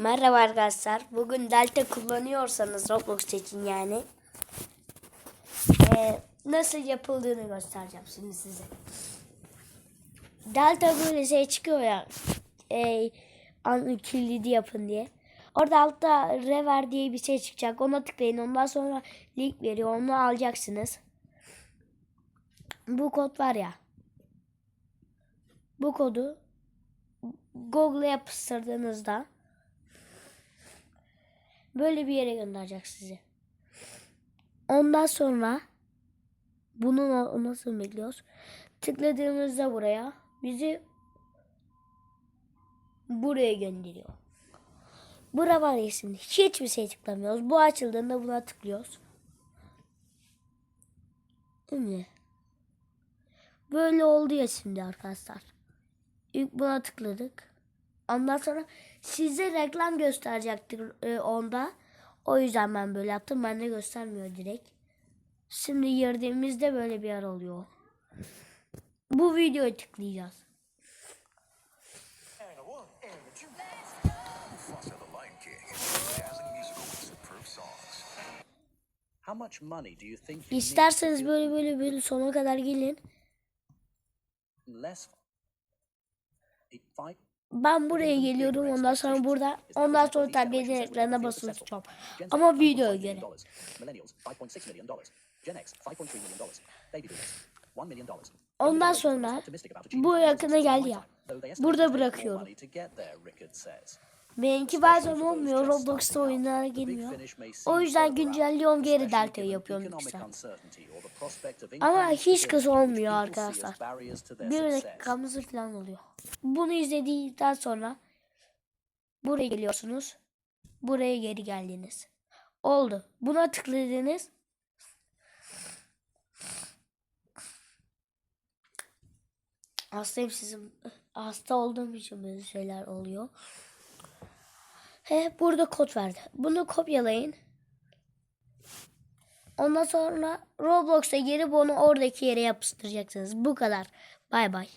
Merhaba arkadaşlar. Bugün Delta kullanıyorsanız Roblox için yani ee, nasıl yapıldığını göstereceğim şimdi size. Delta böyle şey çıkıyor ya e, an- kilidi yapın diye. Orada altta rever diye bir şey çıkacak. Ona tıklayın. Ondan sonra link veriyor. Onu alacaksınız. Bu kod var ya. Bu kodu Google'a yapıştırdığınızda böyle bir yere gönderecek sizi. Ondan sonra bunu na- nasıl bekliyoruz? Tıkladığımızda buraya bizi buraya gönderiyor. Bura var şimdi hiçbir şey tıklamıyoruz. Bu açıldığında buna tıklıyoruz. Şimdi böyle oldu ya şimdi arkadaşlar. İlk buna tıkladık. Ondan sonra size reklam gösterecektir e, onda. O yüzden ben böyle yaptım. Ben de göstermiyor direkt. Şimdi girdiğimizde böyle bir yer oluyor. Bu videoyu tıklayacağız. İsterseniz böyle böyle böyle sona kadar gelin. less? Fight Ben buraya geliyorum. Ondan sonra burada ondan sonra tabletin ekranına basılı tutacağım. Ama videoya göre. Millennials 5.6 million dollars. Gen X 5.3 million dollars. Baby boomers 1 million dollars. Ondan sonra bu yakına geldi ya. Burada bırakıyorum. Benimki bazen olmuyor. Roblox'ta oyunlara girmiyor. O yüzden güncelliyorum geri delta yapıyorum saat. Ama hiç kısa olmuyor arkadaşlar. Bir dakikamızı falan oluyor. Bunu izledikten sonra buraya geliyorsunuz. Buraya geri geldiniz. Oldu. Buna tıkladınız. Hastayım sizin hasta olduğum için böyle şeyler oluyor. He, burada kod verdi. Bunu kopyalayın. Ondan sonra Roblox'a girip onu oradaki yere yapıştıracaksınız. Bu kadar. Bay bay.